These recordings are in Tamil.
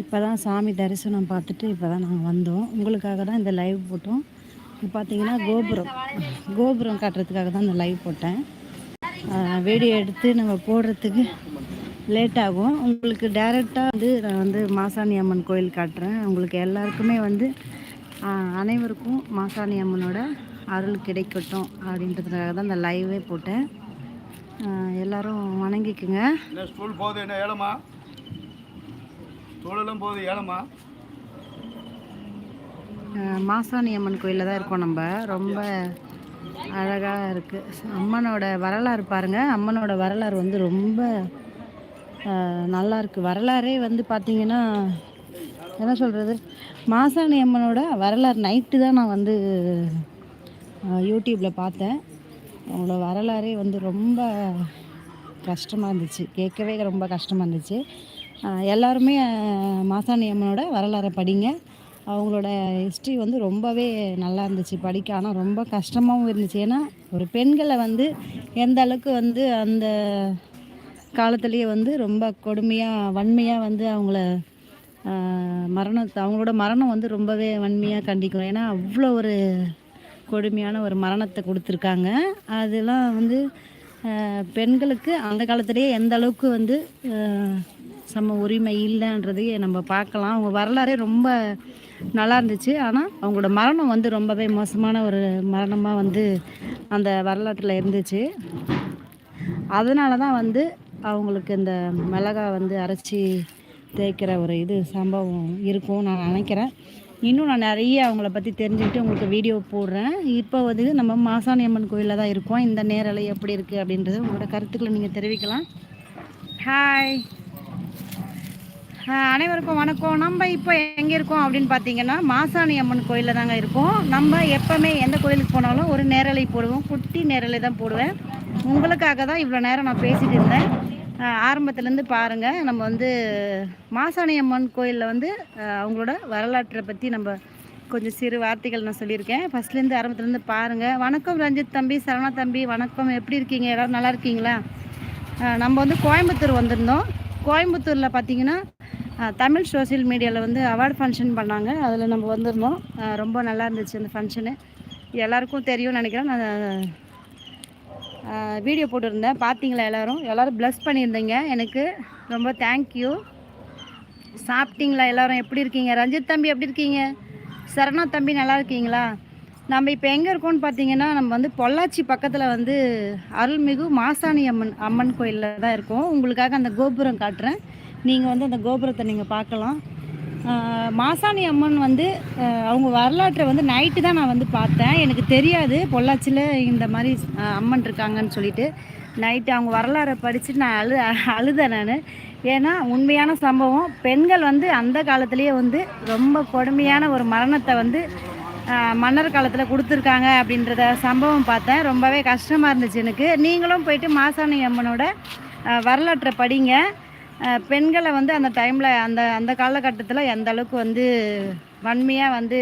இப்போ தான் சாமி தரிசனம் பார்த்துட்டு இப்போ தான் நாங்கள் வந்தோம். உங்களுக்காக தான் இந்த லைவ் போட்டோம். இப்போ பார்த்தீங்கன்னா கோபுரம். கோபுரம் காட்டுறதுக்காக தான் இந்த லைவ் போட்டேன். வீடியோ எடுத்து நம்ம போடுறதுக்கு லேட் ஆகும். உங்களுக்கு டைரெக்டாக வந்து நான் வந்து மாசாணி அம்மன் கோயில் காட்டுறேன். உங்களுக்கு எல்லாருக்குமே வந்து அனைவருக்கும் மாசாணி அம்மனோட அருள் கிடைக்கட்டும் அப்படின்றதுக்காக தான் இந்த லைவே போட்டேன். எல்லாரும் வணங்கிக்குங்க. ஸ்கூல் போகுது? என்ன ஏழமா? ஸ்கூலெல்லாம் போகுது ஏலமா? மாசாணி அம்மன் கோயிலில் தான் இருக்கோம் நம்ம. ரொம்ப அழகாக இருக்குது அம்மனோட வரலாறு பாருங்கள் அம்மனோட வரலாறு வந்து ரொம்ப நல்லா இருக்குது வரலாறே வந்து பார்த்திங்கன்னா என்ன சொல்கிறது மாசாணி அம்மனோட வரலாறு நைட்டு தான் நான் வந்து யூடியூப்பில் பார்த்தேன். அவங்களோட வரலாறே வந்து ரொம்ப கஷ்டமாக இருந்துச்சு. கேட்கவே ரொம்ப கஷ்டமாக இருந்துச்சு. எல்லாருமே மாசாணி அம்மனோட வரலாறை படிங்க. அவங்களோட ஹிஸ்ட்ரி வந்து ரொம்பவே நல்லா இருந்துச்சு படிக்க. ஆனால் ரொம்ப கஷ்டமாகவும் இருந்துச்சு. ஏன்னா ஒரு பெண்களை வந்து எந்த அளவுக்கு வந்து அந்த காலத்துலேயே வந்து ரொம்ப கொடுமையாக வன்மையாக வந்து அவங்கள மரணத்தை அவங்களோட மரணம் வந்து ரொம்பவே வன்மையாக கண்டிக்கும். ஏன்னா அவ்வளோ ஒரு கொடுமையான ஒரு மரணத்தை கொடுத்துருக்காங்க. அதெல்லாம் வந்து பெண்களுக்கு அந்த காலத்திலேயே எந்த அளவுக்கு வந்து சம உரிமை இல்லைன்றதையே நம்ம பார்க்கலாம். அவங்க வரலாறே ரொம்ப நல்லா இருந்துச்சு. ஆனால் அவங்களோட மரணம் வந்து ரொம்பவே மோசமான ஒரு மரணமாக வந்து அந்த வரலாற்றில் இருந்துச்சு. அதனால தான் வந்து அவங்களுக்கு இந்த மிளகா வந்து அரைச்சி தேய்க்கிற ஒரு இது சம்பவம் இருக்கும் நான் நினைக்கிறேன். இன்னும் நான் நிறைய அவங்கள பற்றி தெரிஞ்சுக்கிட்டு உங்களுக்கு வீடியோ போடுறேன். இப்போ வந்து நம்ம மாசாணி அம்மன் கோயிலில் தான் இருக்கோம். இந்த நேரலை எப்படி இருக்குது அப்படின்றது உங்களோட கருத்துக்களை நீங்கள் தெரிவிக்கலாம். ஹாய் அனைவருக்கும் வணக்கம். நம்ம இப்போ எங்கே இருக்கோம் அப்படின்னு பார்த்தீங்கன்னா மாசாணி அம்மன் கோயிலில் தாங்க இருக்கோம். நம்ம எப்போவுமே எந்த கோயிலுக்கு போனாலும் ஒரு நேரலை போடுவோம். குட்டி நேரலை தான் போடுவேன். உங்களுக்காக தான் இவ்வளோ நேரம் நான் பேசிட்டு இருந்தேன். ஆரம்பத்துலேருந்து பாருங்கள் நம்ம வந்து மாசாணி அம்மன் கோயிலில் வந்து அவங்களோட வரலாற்றை பற்றி நம்ம கொஞ்சம் சிறு வார்த்தைகள் நான் சொல்லியிருக்கேன். ஃபஸ்ட்லேருந்து ஆரம்பத்துலேருந்து பாருங்கள் வணக்கம் ரஞ்சித் தம்பி சரணா தம்பி. வணக்கம். எப்படி இருக்கீங்க? எல்லோரும் நல்லா இருக்கீங்களா? நம்ம வந்து கோயம்புத்தூர் வந்திருந்தோம். கோயம்புத்தூரில் பார்த்தீங்கன்னா தமிழ் சோஷியல் மீடியாவில் வந்து அவார்டு ஃபங்க்ஷன் பண்ணாங்க. அதில் நம்ம வந்திருந்தோம். ரொம்ப நல்லா இருந்துச்சு அந்த ஃபங்க்ஷனு எல்லாருக்கும் தெரியும்னு நினைக்கிறேன். நான் வீடியோ போட்டிருந்தேன். பார்த்தீங்களா எல்லோரும்? எல்லோரும் ப்ளஸ் பண்ணியிருந்தீங்க. எனக்கு ரொம்ப தேங்க்யூ சாப்பிட்டீங்களா எல்லோரும்? எப்படி இருக்கீங்க? ரஞ்சித் தம்பி எப்படி இருக்கீங்க? சரணா தம்பி நல்லா இருக்கீங்களா? நம்ம இப்போ எங்கே இருக்கோம்னு பார்த்தீங்கன்னா நம்ம வந்து பொள்ளாச்சி பக்கத்தில் வந்து அருள்மிகு மாசாணி அம்மன் அம்மன் கோயிலில் தான் இருக்கோம். உங்களுக்காக அந்த கோபுரம் காட்டுறேன். நீங்கள் வந்து அந்த கோபுரத்தை நீங்கள் பார்க்கலாம். மாசாணி அம்மன் வந்து அவங்க வரலாற்றை வந்து நைட்டு தான் நான் வந்து பார்த்தேன். எனக்கு தெரியாது பொள்ளாச்சியில் இந்த மாதிரி அம்மன் இருக்காங்கன்னு சொல்லிட்டு. நைட்டு அவங்க வரலாறை படிச்சுட்டு நான் அழு அழுதேன் நான். ஏன்னா உண்மையான சம்பவம் பெண்கள் வந்து அந்த காலத்துலேயே வந்து ரொம்ப கொடுமையான ஒரு மரணத்தை வந்து மன்னர் காலத்தில் கொடுத்துருக்காங்க அப்படின்றத சம்பவம் பார்த்தேன். ரொம்பவே கஷ்டமாக இருந்துச்சு எனக்கு. நீங்களும் போயிட்டு மாசாணி அம்மனோட வரலாற்றை படிங்க. பெண்களை வந்து அந்த டைமில் அந்த அந்த காலகட்டத்தில் எந்த அளவுக்கு வந்து வன்மையாக வந்து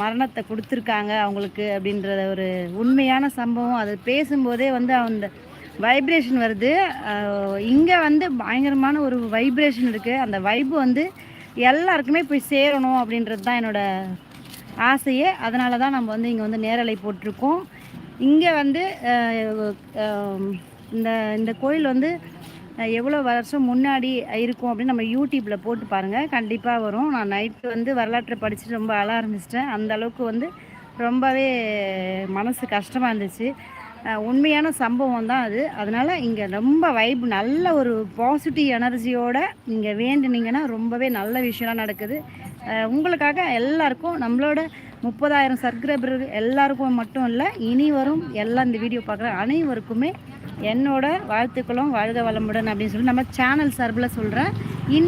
மரணத்தை கொடுத்துருக்காங்க அவங்களுக்கு அப்படின்றத ஒரு உண்மையான சம்பவம். அது பேசும்போதே வந்து அந்த வைப்ரேஷன் வருது. இங்கே வந்து பயங்கரமான ஒரு வைப்ரேஷன் இருக்குது அந்த வைப்பு வந்து எல்லாருக்குமே போய் சேரணும் அப்படின்றது தான் என்னோடய ஆசையே. அதனால தான் நம்ம வந்து இங்கே வந்து நேரலை போட்டிருக்கோம். இங்கே வந்து இந்த இந்த கோயில் வந்து எவ்வளோ வருஷம் முன்னாடி இருக்கும் அப்படின்னு நம்ம யூடியூப்பில் போட்டு பாருங்கள் கண்டிப்பாக வரும். நான் நைட்டு வந்து வரலாற்றை படிச்சுட்டு ரொம்ப அழ ஆரம்பிச்சிட்டேன். அந்த அளவுக்கு வந்து ரொம்பவே மனசு கஷ்டமாக இருந்துச்சு. உண்மையான சம்பவம் தான் அது. அதனால் இங்கே ரொம்ப வைப் நல்ல ஒரு பாசிட்டிவ் எனர்ஜியோடு நீங்கள் வேண்டினீங்கன்னா ரொம்பவே நல்ல விஷயம்லாம் நடக்குது. உங்களுக்காக எல்லாருக்கும் நம்மளோட முப்பதாயிரம் சப்ஸ்கிரைபர் எல்லாருக்கும் மட்டும் இல்லை இனி வரும் எல்லாம் இந்த வீடியோ பார்க்குற அனைவருக்குமே என்னோட வாழ்த்துக்களும் வாழ்க வளமுடன் அப்படின்னு சொல்லி நம்ம சேனல் சார்பில் சொல்கிறேன் இன்